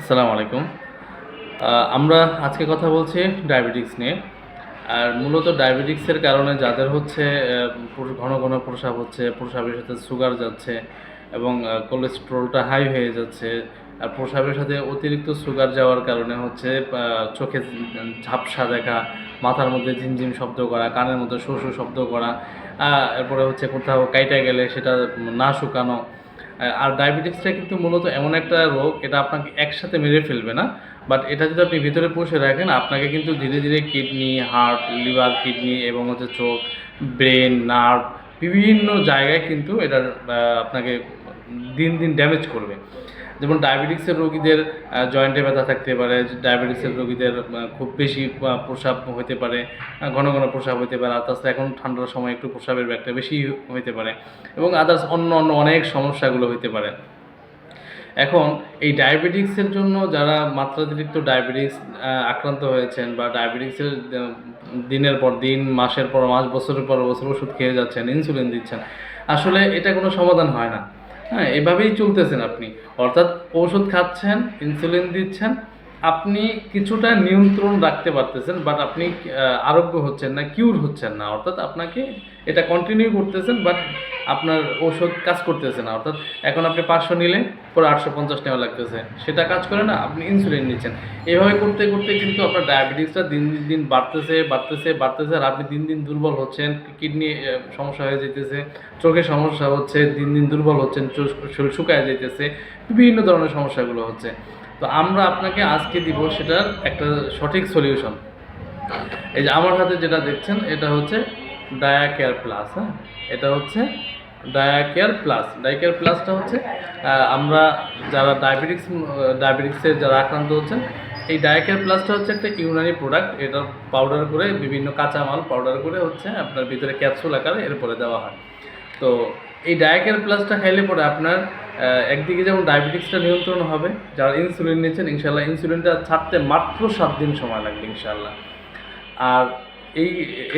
আসসালামু আলাইকুম। আমরা আজকে কথা বলছি ডায়াবেটিক্স নিয়ে। আর মূলত ডায়াবেটিক্সের কারণে যাদের হচ্ছে ঘন ঘন প্রসাব হচ্ছে, প্রসাবের সাথে সুগার যাচ্ছে এবং কোলেস্ট্রলটা হাই হয়ে যাচ্ছে, আর প্রসাবের সাথে অতিরিক্ত সুগার যাওয়ার কারণে হচ্ছে চোখে ঝাপসা দেখা, মাথার মধ্যে ঝিমঝিম শব্দ করা, কানের মধ্যে শো শব্দ করা এরপরে হচ্ছে কোথাও কাইটা গেলে সেটা না শুকানো আর ডায়াবেটিসটা কিন্তু মূলত এমন একটা রোগ, এটা আপনাকে একসাথে মেরে ফেলবে না। বাট এটা যদি আপনি ভিতরে পুষে রাখেন, আপনাকে কিন্তু ধীরে ধীরে কিডনি হার্ট লিভার কিডনি এবং হচ্ছে চোখ ব্রেন নার্ভ বিভিন্ন জায়গায় কিন্তু এটার আপনাকে দিন দিন ড্যামেজ করবে। যেমন ডায়াবেটিক্সের রোগীদের জয়েন্টে ব্যথা থাকতে পারে ডায়াবেটিক্সের রোগীদের খুব বেশি আহ, প্রস্রাব হতে পারে ঘন ঘন প্রস্রাব হতে পারে আর তাছাড়া এখন ঠান্ডার সময় একটু প্রস্রাবের ব্যাগটা বেশি হতে পারে এবং আদার্স অন্য অন্য অনেক সমস্যাগুলো হতে পারে। এখন এই ডায়াবেটিক্সের জন্য যারা মাত্রাতিরিক্ত ডায়াবেটিক্স আক্রান্ত হয়েছেন বা ডায়াবেটিক্সের দিনের পর দিন মাসের পর মাস বছরের পর বছর ওষুধ খেয়ে যাচ্ছেন ইনসুলিন দিচ্ছেন আসলে এটা কোনো সমাধান হয় না। হ্যাঁ এভাবেই চলতেছেন আপনি। অর্থাৎ ওষুধ খাচ্ছেন ইনসুলিন দিচ্ছেন আপনি কিছুটা নিয়ন্ত্রণ রাখতে পারতেছেন বাট আপনি আরোগ্য হচ্ছেন না কিউর হচ্ছেন না। অর্থাৎ আপনাকে এটা কন্টিনিউ করতেছেন বাট আপনার ওষুধ কাজ করতেছে না। অর্থাৎ এখন আপনি পাঁচশো নিলে পরে আটশো পঞ্চাশ নেওয়া লাগতেছে। সেটা কাজ করে না, আপনি ইনসুলিন নিচ্ছেন। এভাবে করতে করতে কিন্তু আপনার ডায়াবেটিসটা দিন দিন দিন বাড়তেছে বাড়তেছে বাড়তেছে, আর আপনি দিন দিন দুর্বল হচ্ছেন কিডনি সমস্যা হয়ে যেতেছে চোখে সমস্যা হচ্ছে, দিন দিন দুর্বল হচ্ছেন শরীর শুকায় যেতেছে বিভিন্ন ধরনের সমস্যাগুলো হচ্ছে। তো আমরা আপনাকে আজকে দিব সেটার একটা সঠিক সলিউশন এই যে আমার হাতে যেটা দেখছেন, এটা হচ্ছে ডায়া কেয়ার প্লাস হ্যাঁ? এটা হচ্ছে dia care plus dia care প্লাসটা হচ্ছে আমরা যারা ডায়াবেটিক্স ডায়াবেটিক্সের যারা আক্রান্ত হচ্ছেন, এই ডায়া কেয়ার প্লাসটা হচ্ছে একটা ইউনানি প্রোডাক্ট এটা পাউডার করে, বিভিন্ন কাঁচামাল পাউডার করে হচ্ছে আপনার ভিতরে ক্যাপসুল আকারে এরপরে দেওয়া হয়। তো এই ডায়াকের প্লাসটা খাইলে পরে আপনার একদিকে যেমন ডায়াবেটিসটা নিয়ন্ত্রণ হবে, যারা ইনসুলিন নিচ্ছেন ইনশাল্লাহ ইনসুলিনটা ছাড়তে মাত্র সাত দিন সময় লাগবে ইনশাল্লাহ আর এই,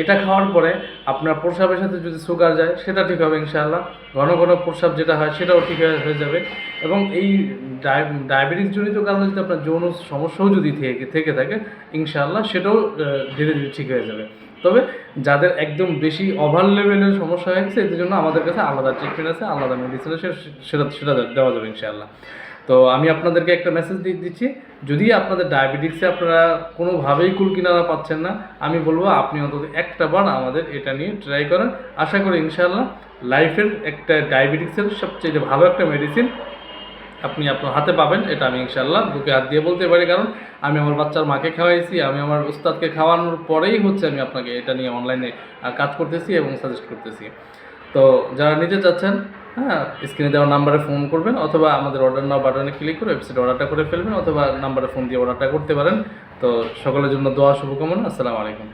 এটা খাওয়ার পরে আপনার প্রস্রাবের সাথে যদি সুগার যায়, সেটা ঠিক হবে ইনশাআল্লাহ। ঘন ঘন প্রস্রাব যেটা হয়, সেটাও ঠিক হয়ে যাবে। এবং এই ডায়াবেটিস জনিত কারণে যদি আপনার যৌন সমস্যাও যদি থেকে থেকে থাকে, ইনশাআল্লাহ সেটাও ধীরে ধীরে ঠিক হয়ে যাবে। তবে যাদের একদম বেশি ওভার লেভেলের সমস্যা হয়ে গেছে, এদের জন্য আমাদের কাছে আলাদা ট্রিটমেন্ট আছে, আলাদা মেডিসিন আছে, সেটা সেটা দেওয়া যাবে ইনশাআল্লাহ। তো আমি আপনাদেরকে একটা মেসেজ দিয়ে দিচ্ছি, যদি আপনাদের ডায়াবেটিক্সে আপনারা কোনোভাবেই কুল কিনারা পাচ্ছেন না, আমি বলব আপনি অন্তত একটা বার আমাদের এটা নিয়ে ট্রাই করেন। আশা করি ইনশাল্লাহ লাইফের একটা ডায়াবেটিক্সের সবচেয়ে ভালো একটা মেডিসিন আপনি আপনার হাতে পাবেন, এটা আমি ইনশাল্লাহ বুকে হাত দিয়ে বলতে পারি। কারণ আমি আমার বাচ্চার মাকে খাওয়াইছি, আমি আমার উস্তাদকে খাওয়ানোর পরেই হচ্ছে আমি আপনাকে এটা নিয়ে অনলাইনে কাজ করতেছি এবং সাজেস্ট করতেছি। তো যারা নিতে চাচ্ছেন হ্যাঁ স্ক্রিনে দেওয়া নাম্বারে ফোন করবেন অথবা আমাদের অর্ডার নাও বাটনে ক্লিক করে ওয়েবসাইটে অর্ডারটা করে ফেলবেন অথবা নাম্বারে ফোন দিয়ে অর্ডারটা করতে পারেন। তো সকলের জন্য দোয়া, শুভকামনা, আসসালামু আলাইকুম।